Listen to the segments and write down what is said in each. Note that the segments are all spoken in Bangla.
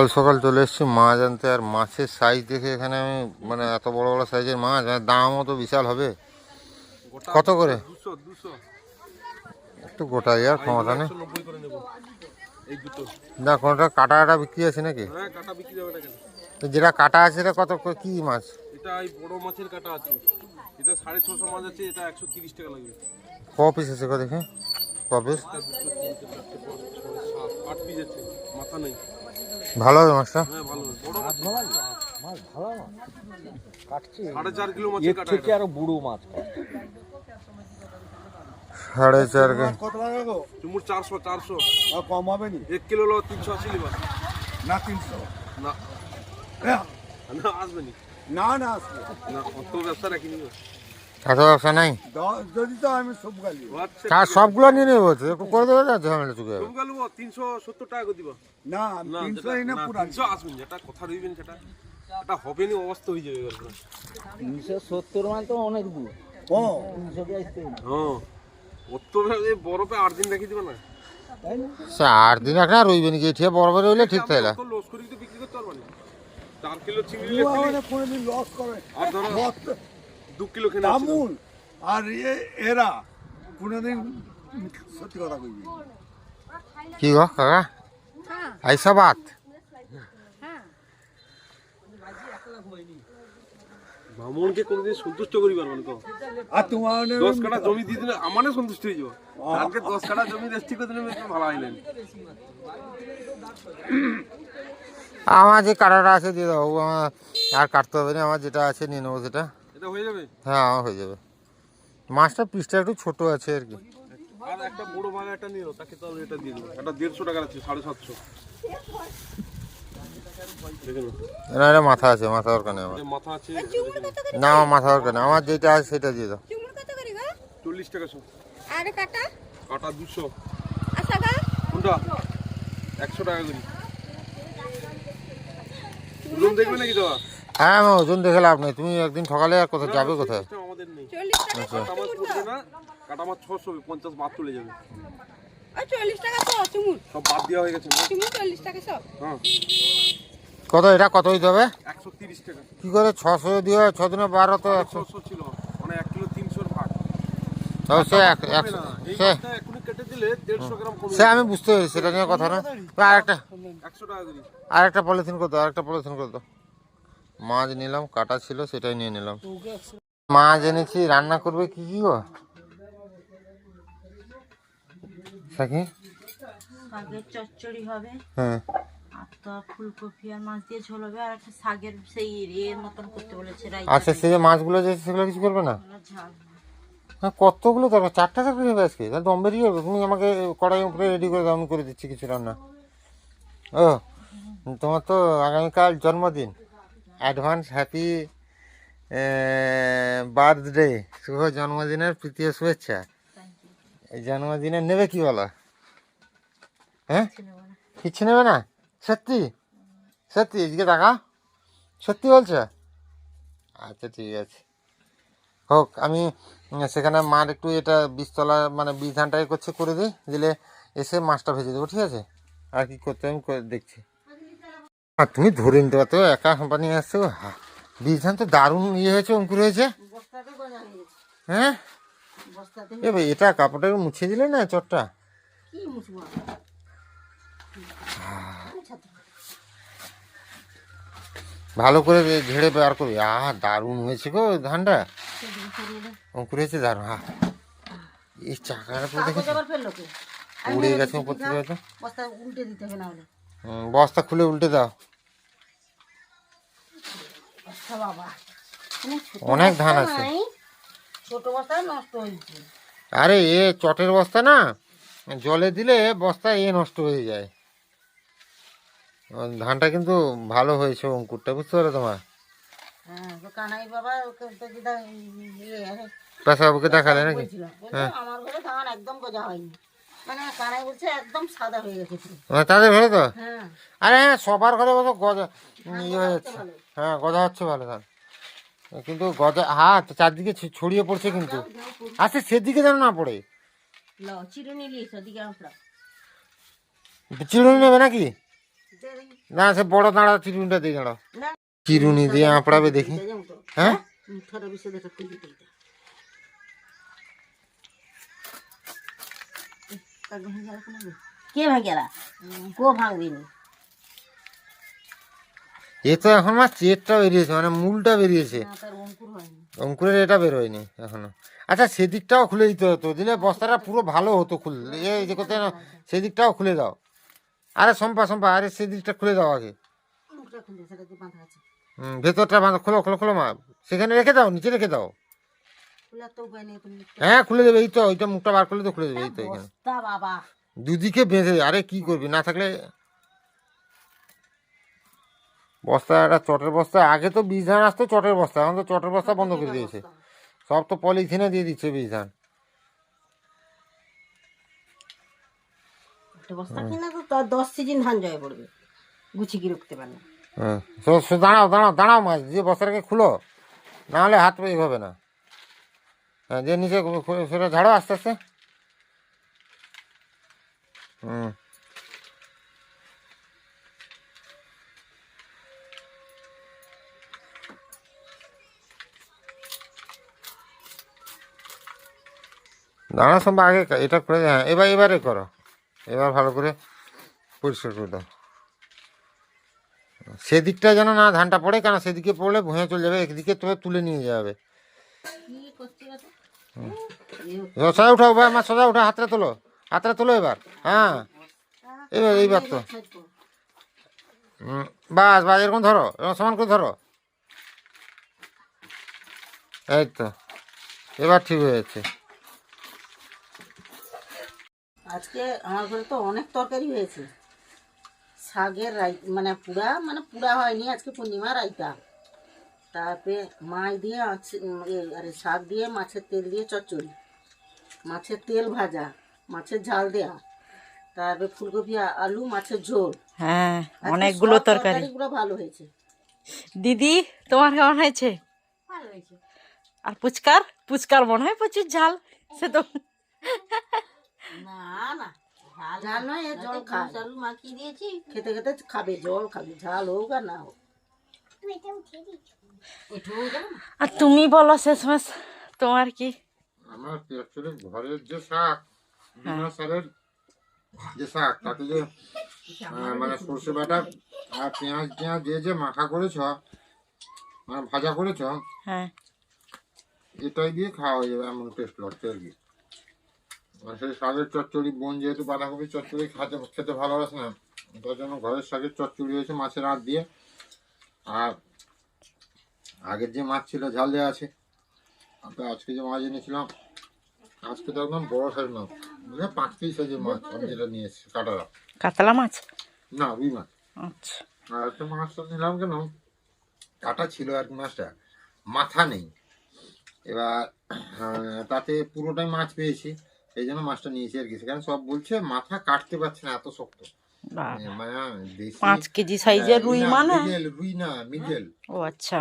সকাল সকাল চলে এসেছি মাছ আনতে। আর মাছের সাইজ দেখে এখানে আমি মানে এত বড় বড় সাইজের মাছ আর দামও তো বিশাল হবে। কত করে? একটু গোটাই আর ক্ষমতা নেই। না কোনোটা কাটা কাটা বিক্রি আছে নাকি? হ্যাঁ যেটা কাটা আছে সেটা কত করে- কি মাছ? এটা এই বড় মাছের কাটা আছে। এটা সাড়ে ছশো মাছ আছে এটা একশো তিরিশ টাকা লাগবে। ক পিস আছে দেখে। ক পিস আট আছে। মাথা নেই। ভালো হবে মাছটা হ্যাঁ ভালো বড় মাছ। ভালো কাটছে। এর থেকে আরও বুড়ো মাছ সাড়ে চার কত টাকা গো? চুমুর চারশো চারশো। আর কম হবে নি? এক কিলো হলো তিনশো আশি লিবার। না তিনশো। না। হ্যাঁ, না আসবে না। না আসবে। না অত ব্যবসা রাখিনি। এত ব্যবসা নাই? দ- যদি তো আমি সব গালি আচ্ছা তার সবগুলো নিয়ে নেব একটু করে দেবে না ঝামেলা চুকে যাবে? তুমি গেল সত্তর টাকা করে দিবা। না যেটা- এনে কথা রইবেন সেটা। এটা হবে নি অবস্থা হয়ে যাবে মানে তো অনেক দূর ও আসতে অত বরফে দিন রেখে না? সে আট দিন রাখা রইবে নাকি এঠিয়ে বড় হইলে ঠিক তাই না? লস করে বিক্রি করতে পারবা না। চার কিলো চিংড়ি ও মানে কোনোদিন লস করে। আর ধরো লস- দু কেনা আমুল আর এরা কোনোদিন সত্যি কথা কইবি কি গো কাকা? আইসা বাত সন্তুষ্ট মানে আর তোমার দশ কাটা জমি দিয়ে দিলে সন্তুষ্ট হয়ে দশ কাটা জমি করে দিলে ভালো আমার যে কাটাটা আছে দিয়ে দাও আমার আর কাটতে হবে না আমার যেটা আছে নিয়ে নেব সেটা। এটা হয়ে যাবে? হ্যাঁ আমার হয়ে যাবে। মাছটা পিসটা একটু ছোট আছে আর কি। আর একটা বড় ভাগ একটা নাও, তাকে তাহলে এটা দিয়ে দেবো। এটা দেড়শো টাকার আছে সাড়ে সাতশো। না এটা মাথা আছে মাথা দরকার নেই আমার। মাথা আছে না আমার মাথা দরকার নেই। আমার যেটা আছে সেটা দিয়ে দাও। চল্লিশ টাকা সব। আর কাটা? কাটা দুশো। গা। কোনটা? একশো টাকা করি। দেখবে নাকি দাদা হ্যাঁ আমার ওজন দেখে লাভ নেই। তুমি একদিন ঠকালে আর কোথায়? যাবে কোথায়? আমাদের নেই। কাটা মাছ পড়বে না কাটা মাছ ছশো পঞ্চাশ বাদ চলে যাবে। হয়ে কত এটা কত দিতে হবে? একশো তিরিশ টাকা। কি করে? ছশো দিয়ে ছ দিনে বারো তো একশো। ছশো ছিল মানে এক কিলো তিনশোর ভাগ। সে আমি বুঝতে পেরেছি সেটা নিয়ে কথা না। আর একটা একশো টাকা আর একটা পলিথিন করতো আরেকটা পলিথিন করে দাও। মাছ নিলাম কাটা ছিল সেটাই নিয়ে নিলাম। মাছ এনেছি রান্না করবে কি কি গো? সাকি? শাকের চচ্চড়ি হবে হ্যাঁ। ফুলকপি আর মাছ দিয়ে ঝোল হবে আর একটা শাকের সেই এর মতন করতে বলেছে রাই আচ্ছা সে যে মাছগুলো যে সেগুলো কিছু করবে না? হ্যাঁ কতগুলো দরকার? চারটা চাকরি নেবে আজকে? তাহলে দম বেরিয়ে যাবে তুমি আমাকে কড়াই উপরে রেডি করে দাও আমি করে দিচ্ছি কিছু রান্না। ও তোমার তো আগামীকাল জন্মদিন। অ্যাডভান্স হ্যাপি বার্থডে, শুভ জন্মদিনের প্রীতীয় শুভেচ্ছা। এই জন্মদিনে নেবে কি বলো? হ্যাঁ? কিচ্ছু নেবে না? সত্যি? সত্যি, এদিকে টাকা সত্যি বলছো? আচ্ছা ঠিক আছে। হোক, আমি সেখানে মার একটু এটা বীজতলা মানে বীজ ধানটাই করছে করে দিই, দিলে এসে মাছটা ভেজে দেবো, ঠিক আছে? আর কি করতে আমি দেখছি। আর তুমি ধরে নিতে পারতো একা কোম্পানি আসছো হা, বীজ ধান তো দারুণ ইয়ে হয়েছে অঙ্কুর হয়েছে। হয়ে গেছে। বস্তাতে এ ভাই এটা কাপড়টা মুছে দিলে না চটটা? ভালো করে ঝেড়ে বার করবি। আহ দারুণ হয়েছে গো ধানটা। অঙ্কুর হয়েছে দারুণ হ্যাঁ এই আবার ফেলল কে? উড়ে গেছে উপর থেকে উল্টে দিতে হবে না হলে। বস্তা খুলে উল্টে দাও। আচ্ছা অনেক ধান আছে। ছোট বস্তা নষ্ট হয়েছে। আরে এ চটের বস্তা না? জলে দিলে বস্তা এ নষ্ট হয়ে যায়। ধানটা কিন্তু ভালো হয়েছে অঙ্কুরটা বুঝতে পারো তোমার? হ্যাঁ ইয়ে পেশাবাবুকে দেখালে নাকি? বলছিল বলছে আমার ঘরে ধান একদম গজা হয়নি। মানে কানাই বলছে একদম সাদা হয়ে গেছে মানে তাদের ঘরে তো? হ্যাঁ। আরে হ্যাঁ সবার ঘরে গজা ইয়ে হয়ে যাচ্ছে হ্যাঁ গজা হচ্ছে ভালো ধান কিন্তু গজা হ্যাঁ চারদিকে ছড়িয়ে পড়ছে কিন্তু। আচ্ছা সেদিকে যেন না পড়ে। চিরুনি নেবে নাকি? না সে বড় দাঁড়া চিরুনিটা দিয়ে দাঁড়াও। চিরুনি দিয়ে আঁপড়াবে দেখি। হ্যাঁ? কে ভাগেরা কো ভাঙবিনি? এ তো এখন মাছ চেটটা বেরিয়েছে মানে মূলটা বেরিয়েছে। তার অঙ্কুর হয়নি। অঙ্কুরের এটা বেরোয়নি এখনও। আচ্ছা সেদিকটাও খুলে দিতে হতো দিলে বস্তাটা পুরো ভালো হতো খুললে এই যে কোথায় না সেদিকটাও খুলে দাও। আরে সম্পা সম্পা আরে সেদিকটা খুলে দাও আগে। মুখটা খুলে সেটা দিয়ে বাঁধা ভেতরটা বাঁধো খোলো খোলো খোলো মা। সেখানে রেখে দাও নিচে রেখে দাও খোলার তো উপায় নেই তুমি হ্যাঁ খুলে দেবে এই তো ওইটা মুখটা বার করলে তো খুলে দেবে এই তো এখানে। বাবা। দুদিকে বেঁধে। আরে কি করবি না থাকলে বস্তা একটা চটের বস্তা আগে তো বীজ ধান আসতো চটের বস্তা এখন তো চটের বস্তা বন্ধ করে দিয়েছে। সব তো পলিথিনে দিয়ে দিচ্ছে বীজ ধান। হ্যাঁ দাঁড়াও দাঁড়াও দাঁড়াও মাছ যে বস্তাটাকে খুলো না হলে হাত পেয়ে হবে না। হ্যাঁ যে নিচে সেটা ঝাড়ো আস্তে আস্তে। হুম। দাঁড়া সম্ভব, আগে এটা করে হ্যাঁ এবার, এবারে করো। এবার ভালো করে পরিষ্কার করে দাও। সেদিকটা যেন না ধানটা পড়ে, কেন সেদিকে পড়লে ভুঁয়ে চলে যাবে, একদিকে তবে তুলে নিয়ে যাবে। সোজা উঠাও ভাই, আমার সোজা উঠা, হাতটা তোলো। হাতটা তোলো এবার। হ্যাঁ। এবার এইবার তো। বাস বাস, এরকম ধরো, এরকম সমান করে ধরো। এই তো। এবার ঠিক হয়েছে আজকে আমার ঘরে তো অনেক তরকারি হয়েছে। শাকের রাই মানে পুরা মানে পুরা হয়নি, আজকে পূর্ণিমা রাইতা। তারপরে মাছ দিয়ে আরে শাক দিয়ে মাছের তেল দিয়ে চচ্চড়ি। মাছের তেল ভাজা মাছের ঝাল দেয়া। তারপরে ফুলকপি আলু মাছের ঝোল। হ্যাঁ অনেকগুলো তরকারি। তরকারিগুলো ভালো হয়েছে। দিদি তোমার কেমন হয়েছে? ভালো হয়েছে। আর পুচকার? পুচকার মনে হয় প্রচুর ঝাল। সে তো না না ঝাল নয় জল খায়। আলু মাখিয়ে দিয়েছি। খেতে খেতে খাবে জল খাবে ঝাল হোক আর না হোক। আর তুমি বলো শেষমেশ তোমার কি? আমার অ্যাকচুয়ালি ঘরের যে শাক বিনা সারের যে শাক তাতে যে মানে সর্ষে বাটা আর পেঁয়াজ পেঁয়াজ দিয়ে যে মাখা করেছ মানে ভাজা করেছ হ্যাঁ। এটাই দিয়ে খাওয়া হয়ে যাবে এমন টেস্ট লাগছে আর কি। আর সেই শাকের চচ্চড়ি বোন যেহেতু বাঁধাকপি চচ্চড়ি খাতে খেতে ভালোবাসে না তার জন্য ঘরের শাকের চচ্চড়ি হয়েছে মাছের আঁট দিয়ে। আর আগের যে মাছ ছিল ঝাল দেওয়া আছে। আর আজকে যে মাছ এনেছিলাম আজকে তো একদম বড় সাইজ মাছ। বুঝলে পাঁচ কেজি সাইজের মাছ আমি যেটা নিয়ে এসেছি কাটারা কাতলা মাছ? না রুই মাছ। আচ্ছা। আর একটা মাছটা নিলাম কেন? কাটা ছিল আর কি মাছটা। মাথা নেই। এবার তাতে পুরোটাই মাছ পেয়েছি। সেই জন্য মাছটা নিয়েছি আর কি। সেখানে সব বলছে মাথা কাটতে পারছে না এত শক্ত। মানে দেশি পাঁচ কেজি সাইজের রুই মানে? রুই না মিগেল ও আচ্ছা।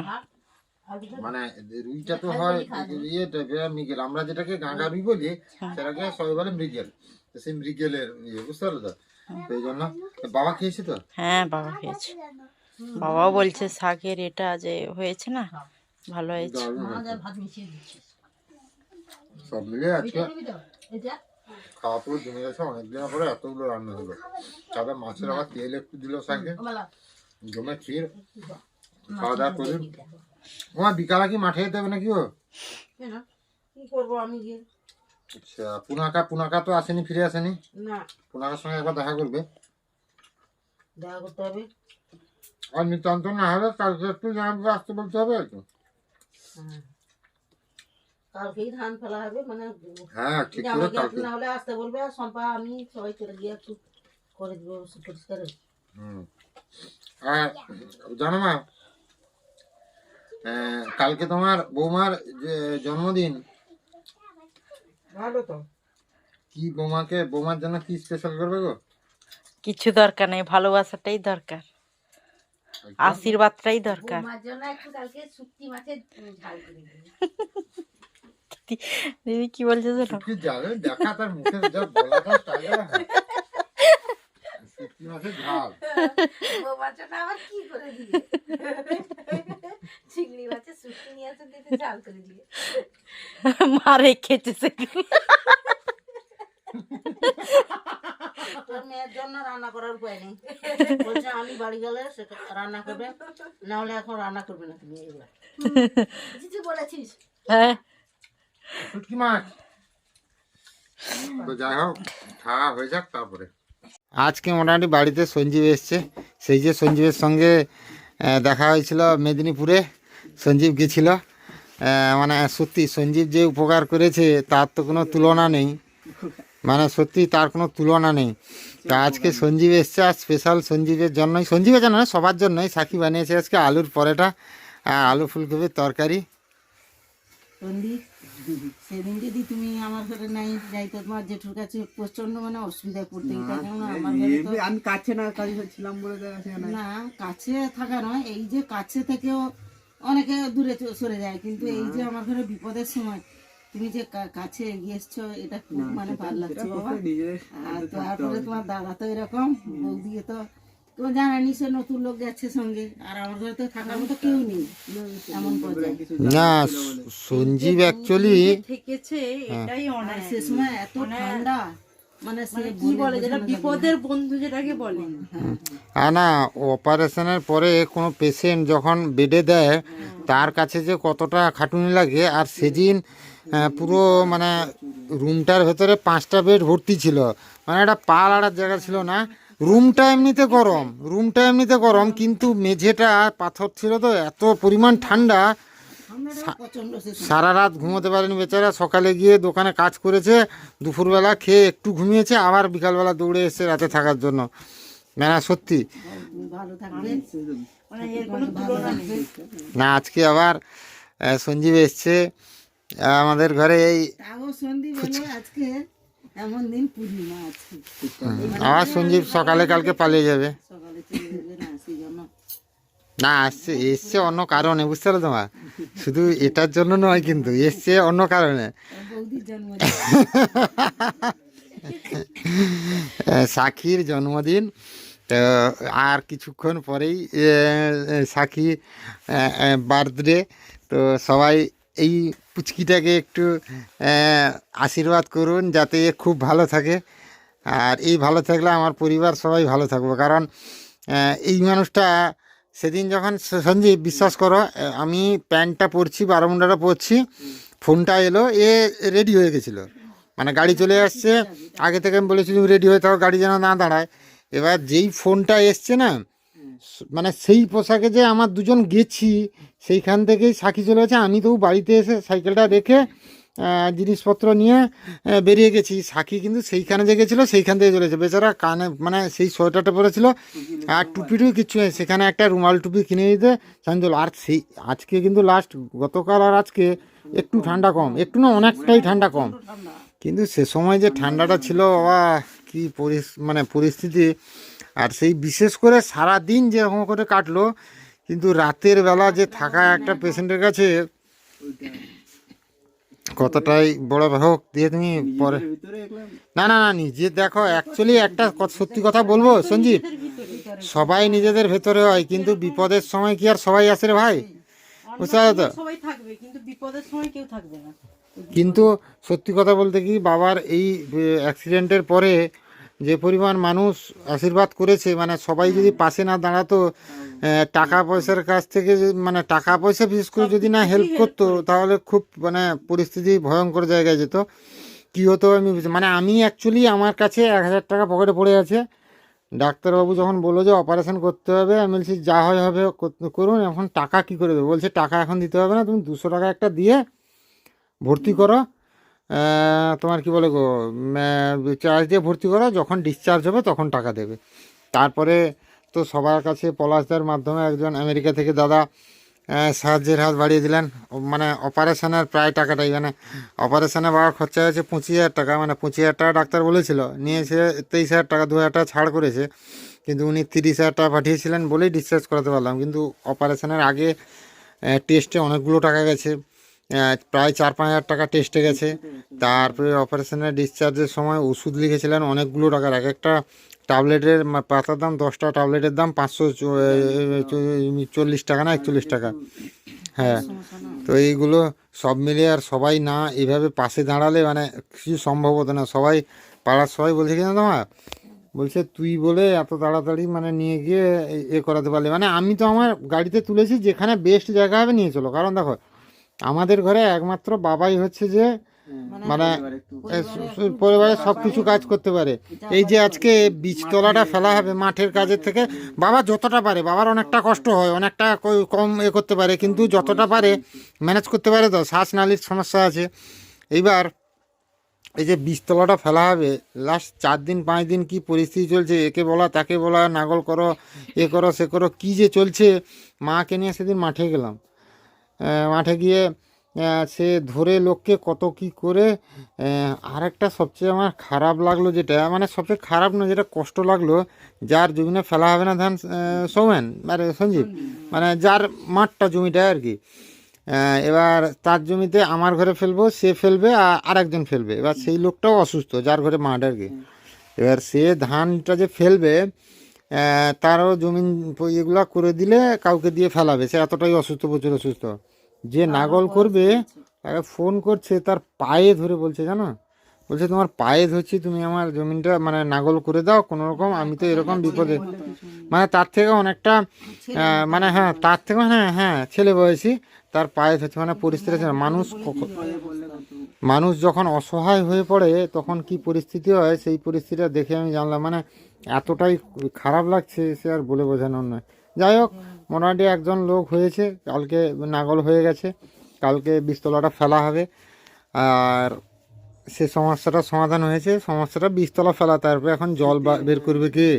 মানে রুইটা তো হয় ইয়ে টাইপের মিগেল। আমরা যেটাকে গাঙ্গা রুই বলি সেটাকে সবাই বলে মৃগেল। তো সেই মৃগেলের ইয়ে বুঝতে পারল তো? সেই জন্য। বাবা খেয়েছে তো? হ্যাঁ বাবা খেয়েছে। বাবাও বলছে শাকের এটা যে হয়েছে না ভালো হয়েছে। সব মিলে আজকে খাওয়া পুরো জমে গেছে অনেকদিন পরে এতগুলো রান্না হলো। তারপরে মাছের আবার তেল একটু দিল শাকে। জমে ক্ষীর। খাওয়া দাওয়া করে তোমার বিকালে কি মাঠে যেতে হবে নাকি ও কি করব আমি গিয়ে? আচ্ছা পুনাকা পুনাকা তো আসেনি ফিরে আসেনি? না। পুনাকার সঙ্গে একবার দেখা করবে। দেখা করতে হবে। আর নিতান্ত না হলে কালকে একটু জানাবে আসতে বলতে হবে আর কি। হ্যাঁ। কালকেই ধান ফেলা হবে মানে হ্যাঁ ঠিক জামা করে কালকে। না হলে আসতে বলবে আর সম্পা আমি সবাই চলে গিয়ে একটু করে দিব পরিষ্কার হুম। আর জানো মা কালকে তোমার বৌমার জন্মদিন। ভালো তো। কি বৌমাকে বৌমার জন্য কি স্পেশাল করবে গো? কিছু দরকার নেই ভালোবাসাটাই দরকার। আশীর্বাদটাই দরকার। মার জন্য একটু কালকে শুক্তি মাছের ঝাল করে দিবি। দিদি কি বলছে দেখা তার মুখে যা বলাটা চিংড়ি মাছের শুটকি নিয়ে আসে দিতে ঝাল করে দিয়ে। মা রেখেছে সেগুলো। তোর মেয়ের জন্য রান্না করার উপায় নেই। বলছে আমি বাড়ি গেলে সে রান্না করবে। না হলে এখন রান্না করবে না তুমি এগুলো। কিছু বলেছিস। হ্যাঁ। শুটকি মাছ। তো যাই হোক খাওয়া হয়ে যাক তারপরে। আজকে মোটামুটি বাড়িতে সঞ্জীব এসছে। সেই যে সঞ্জীবের সঙ্গে দেখা হয়েছিল মেদিনীপুরে। সঞ্জীব গেছিল। মানে সত্যি সঞ্জীব যে উপকার করেছে তার তো কোনো তুলনা নেই। মানে সত্যি তার কোনো তুলনা নেই। তা আজকে সঞ্জীব এসছে আর স্পেশাল সঞ্জীবের জন্যই। সঞ্জীবের জন্য না, সবার জন্যই সাকি বানিয়েছে আজকে আলুর পরোটা আর আলু ফুলকপির তরকারি। সেদিন যদি তুমি আমার ঘরে নাই যাইতো তোমার জেঠুর কাছে প্রচণ্ড মানে অসুবিধায় পড়তে আমি কাছে না কাজ ছিলাম বলে না কাছে থাকা নয় এই যে কাছে থেকেও অনেকে দূরে সরে যায় কিন্তু এই যে আমার ঘরে বিপদের সময় তুমি যে কাছে এগিয়ে এসছো এটা খুব মানে ভালো লাগছে বাবা। আর তারপরে তোমার দাদা তো এরকম বৌদিকে তো সে নতুন লোক যাচ্ছে সঙ্গে আর আমার ঘরে তো থাকার মতো কেউ নেই। এমন না সঞ্জীব অ্যাকচুয়ালি থেকেছে এটাই সে সময় এত ঠান্ডা মানে কি বলে যেটা বিপদের বন্ধু যেটাকে বলে। না অপারেশনের পরে কোনো পেশেন্ট যখন বেডে দেয় তার কাছে যে কতটা খাটুনি লাগে আর সেদিন পুরো মানে রুমটার ভেতরে পাঁচটা বেড ভর্তি ছিল। মানে একটা পা লাড়ার জায়গা ছিল না রুমটা এমনিতে গরম, রুমটা এমনিতে গরম, কিন্তু মেঝেটা পাথর ছিল তো, এত পরিমাণ ঠান্ডা। সারা রাত ঘুমোতে পারেনি বেচারা, সকালে গিয়ে দোকানে কাজ করেছে, দুপুরবেলা খেয়ে একটু ঘুমিয়েছে, আবার বিকালবেলা দৌড়ে এসে রাতে থাকার জন্য। মানে সত্যি। না, আজকে আবার সঞ্জীব এসছে, আমাদের ঘরে এই আজকে। এমন দিন পূর্ণিমা আছে। আবার সঞ্জীব সকালে কালকে পালিয়ে যাবে। সকালে চলে যাবে না সেই জন্য না আসছে এসছে অন্য কারণে বুঝতে পারো তোমার? শুধু এটার জন্য নয় কিন্তু এসছে অন্য কারণে। সাক্ষীর জন্মদিন। তো আর কিছুক্ষণ পরেই সাক্ষী বার্থডে। তো সবাই এই পুচকিটাকে একটু আশীর্বাদ করুন যাতে এ খুব ভালো থাকে। আর এই ভালো থাকলে আমার পরিবার সবাই ভালো থাকব। কারণ এই মানুষটা সেদিন যখন সঞ্জীব বিশ্বাস করো আমি প্যান্টটা পরছি, বারোমুন্ডাটা পরছি, ফোনটা এলো, এ রেডি হয়ে গেছিল। মানে গাড়ি চলে আসছে, আগে থেকে আমি বলেছি তুমি রেডি হয়ে থাকো, গাড়ি যেন না দাঁড়ায়। এবার যেই ফোনটা এসছে না মানে সেই পোশাকে যে আমার দুজন গেছি, সেইখান থেকেই সাক্ষী চলে গেছে। আমি তো বাড়িতে এসে সাইকেলটা রেখে জিনিসপত্র নিয়ে বেরিয়ে গেছি। সাক্ষী কিন্তু সেইখানে যে গেছিল, সেইখান থেকে চলেছে বেচারা কানে মানে সেই সোয়েটারটা পরেছিল। আর টুপিটু কিচ্ছু নেই। সেখানে একটা রুমাল টুপি কিনে দিতে সাঞ্জল আর সেই, আজকে কিন্তু লাস্ট গতকাল আর আজকে একটু ঠান্ডা কম। একটু না, অনেকটাই ঠান্ডা কম। কিন্তু সে সময় যে ঠান্ডাটা ছিল, বাবা, কি পরিস মানে পরিস্থিতি। আর সেই বিশেষ করে সারা দিন যেরকম করে কাটলো কিন্তু রাতের বেলা যে থাকা একটা পেশেন্টের কাছে কতটাই বড় হোক দিয়ে তুমি পরে না না না নিজে দেখো অ্যাকচুয়ালি একটা সত্যি কথা বলব সঞ্জীব। সবাই নিজেদের ভেতরে হয় কিন্তু বিপদের সময় কি আর সবাই আসে রে ভাই? বুঝতে তো? কিন্তু সত্যি কথা বলতে কি বাবার এই অ্যাক্সিডেন্টের পরে যে পরিমাণ মানুষ আশীর্বাদ করেছে মানে সবাই যদি পাশে না দাঁড়াতো টাকা পয়সার কাছ থেকে মানে টাকা পয়সা বিশেষ করে যদি না হেল্প করতো তাহলে খুব মানে পরিস্থিতি ভয়ঙ্কর জায়গায় যেত। কী হতো আমি মানে আমি অ্যাকচুয়ালি আমার কাছে এক হাজার টাকা পকেটে পড়ে আছে। ডাক্তারবাবু যখন বলল যে অপারেশন করতে হবে আমি বলছি যা হয় হবে করুন এখন টাকা কি করে দেবো? বলছে টাকা এখন দিতে হবে না তুমি দুশো টাকা একটা দিয়ে ভর্তি করো। তোমার কি বলে গো চার্জ দিয়ে ভর্তি করা, যখন ডিসচার্জ হবে তখন টাকা দেবে। তারপরে তো সবার কাছে পলাশদার মাধ্যমে একজন আমেরিকা থেকে দাদা সাহায্যের হাত বাড়িয়ে দিলেন। মানে অপারেশনের প্রায় টাকাটাই মানে অপারেশনে বাবার খরচা হয়েছে পঁচিশ হাজার টাকা মানে পঁচিশ হাজার টাকা ডাক্তার বলেছিল। নিয়েছে তেইশ হাজার টাকা, দু হাজার টাকা ছাড় করেছে। কিন্তু উনি তিরিশ হাজার টাকা পাঠিয়েছিলেন বলেই ডিসচার্জ করাতে পারলাম। কিন্তু অপারেশনের আগে টেস্টে অনেকগুলো টাকা গেছে। প্রায় চার পাঁচ হাজার টাকা টেস্টে গেছে। তারপরে অপারেশনের ডিসচার্জের সময় ওষুধ লিখেছিলেন অনেকগুলো টাকার। এক একটা ট্যাবলেটের পাতার দাম দশটা ট্যাবলেটের দাম পাঁচশো চল্লিশ টাকা না একচল্লিশ টাকা। হ্যাঁ তো এইগুলো সব মিলিয়ে আর সবাই না এইভাবে পাশে দাঁড়ালে মানে কিছু সম্ভব হতো না। সবাই পাড়ার সবাই বলছে কিনা তোমার বলছে, তুই বলে এত তাড়াতাড়ি মানে নিয়ে গিয়ে এ করাতে পারলি। মানে আমি তো আমার গাড়িতে তুলেছি, যেখানে বেস্ট জায়গা হবে নিয়ে চলো। কারণ দেখো আমাদের ঘরে একমাত্র বাবাই হচ্ছে যে মানে স- পরিবারে সব কিছু কাজ করতে পারে। এই যে আজকে বীজতলাটা ফেলা হবে মাঠের কাজের থেকে বাবা যতটা পারে বাবার অনেকটা কষ্ট হয় অনেকটা কম এ করতে পারে কিন্তু যতটা পারে ম্যানেজ করতে পারে তো শ্বাসনালীর সমস্যা আছে। এইবার এই যে বীজতলাটা ফেলা হবে লাস্ট চার দিন পাঁচ দিন কি পরিস্থিতি চলছে একে বলা তাকে বলা নাগল করো এ করো সে করো কী যে চলছে মাকে নিয়ে সেদিন মাঠে গেলাম। মাঠে গিয়ে সে ধরে লোককে কত কি করে আহ, আর একটা সবচেয়ে আমার খারাপ লাগল যেটা মানে সবচেয়ে খারাপ না যেটা কষ্ট লাগল যার জমিনে ফেলা হবে না ধান সৌমেন আরে সঞ্জীব মানে যার মাঠটা জমিটা আর কি। এবার তার জমিতে আমার ঘরে ফেলব সে ফেলবে আর আরেকজন ফেলবে এবার সেই লোকটাও অসুস্থ যার ঘরে মাঠ আর কি। এবার সে ধানটা যে ফেলবে তারও জমিন এগুলা করে দিলে কাউকে দিয়ে ফেলাবে সে এতটাই অসুস্থ প্রচুর অসুস্থ। যে নাগল করবে তাকে ফোন করছে তার পায়ে ধরে বলছে জানো? বলছে তোমার পায়ে ধরছি তুমি আমার জমিনটা মানে নাগল করে দাও কোনো রকম আমি তো এরকম বিপদে। মানে তার থেকে অনেকটা মানে হ্যাঁ তার থেকে হ্যাঁ হ্যাঁ ছেলে বয়সী তার পায়ে ধরছে মানে পরিস্থিতি আছে। মানুষ মানুষ যখন অসহায় হয়ে পড়ে তখন কি পরিস্থিতি হয়? সেই পরিস্থিতিটা দেখে আমি জানলাম মানে এতটাই খারাপ লাগছে সে আর বলে বোঝানোর নয়। যাই হোক মোটামুটি একজন লোক হয়েছে, কালকে নাগল হয়ে গেছে, কালকে বীজতলাটা ফেলা হবে। আর সে সমস্যাটা সমাধান হয়েছে, সমস্যাটা বীজতলা ফেলা, তারপরে এখন জল বের করবে কি?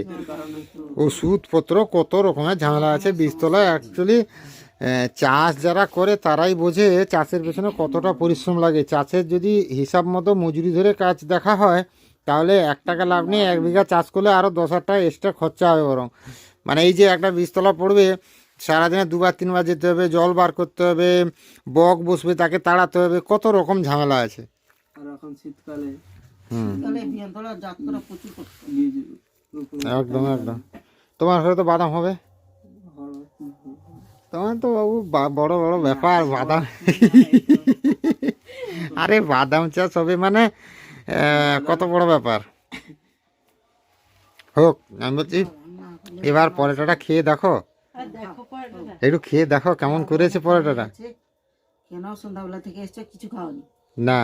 ওষুধপত্র কত রকমের ঝামেলা আছে বীজতলা অ্যাকচুয়ালি চাষ যারা করে তারাই বোঝে চাষের পেছনে কতটা পরিশ্রম লাগে। চাষের যদি হিসাব মতো মজুরি ধরে কাজ দেখা হয়, তাহলে এক টাকা লাভ নেই, এক বিঘা চাষ করলে আরও দশ হাজার টাকা এক্সট্রা খরচা হবে বরং। মানে এই যে একটা বীজতলা পড়বে সারাদিনে দুবার তিনবার যেতে হবে জল বার করতে হবে বক বসবে তাকে তাড়াতে হবে কত রকম ঝামেলা আছে। আর এখন শীতকালে একদম একদম। তোমার ঘরে তো বাদাম হবে? তোমার তো বাবু বা- বড় বড় ব্যাপার বাদাম। আরে বাদাম চাষ হবে মানে কত বড় ব্যাপার? হোক আমি বলছি এবার পরোটাটা খেয়ে দেখো। একটু খেয়ে দেখো কেমন করেছে পরোটাটা। কেন সন্ধ্যাবেলা থেকে এসছো কিছু খাওনি। না।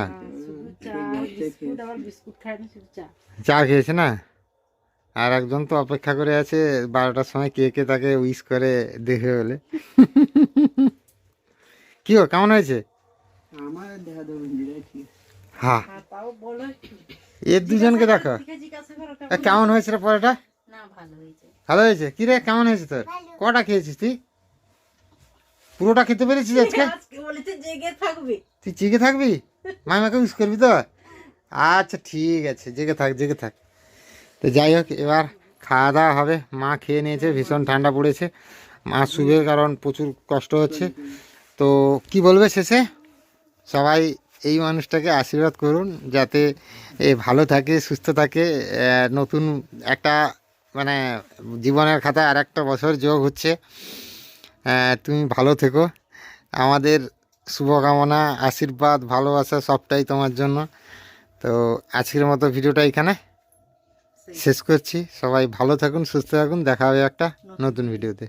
চা খেয়েছে না? আর একজন তো অপেক্ষা করে আছে বারোটার সময় কে কে তাকে উইশ করে দেখে বলে। কি হো কেমন হয়েছে? হ্যাঁ এর দুজনকে দেখো। কেমন হয়েছে রে ভালো হয়েছে। কি রে কেমন হয়েছে তোর? কটা খেয়েছিস তুই? পুরোটা খেতে পেরেছিস আজকে? তুই জেগে থাকবি? মামাকে উইশ করবি তো? আচ্ছা ঠিক আছে জেগে থাক জেগে থাক। তো যাই হোক এবার খাওয়া দাওয়া হবে। মা খেয়ে নিয়েছে ভীষণ ঠান্ডা পড়েছে। মা শুবে কারণ প্রচুর কষ্ট হচ্ছে। তো কি বলবে শেষে? সবাই এই মানুষটাকে আশীর্বাদ করুন যাতে এ ভালো থাকে সুস্থ থাকে। নতুন একটা মানে জীবনের খাতায় আর একটা বছর যোগ হচ্ছে। তুমি ভালো থেকো। আমাদের শুভকামনা আশীর্বাদ ভালোবাসা সবটাই তোমার জন্য। তো আজকের মতো ভিডিওটা এখানে শেষ করছি। সবাই ভালো থাকুন সুস্থ থাকুন। দেখা হবে একটা নতুন ভিডিওতে।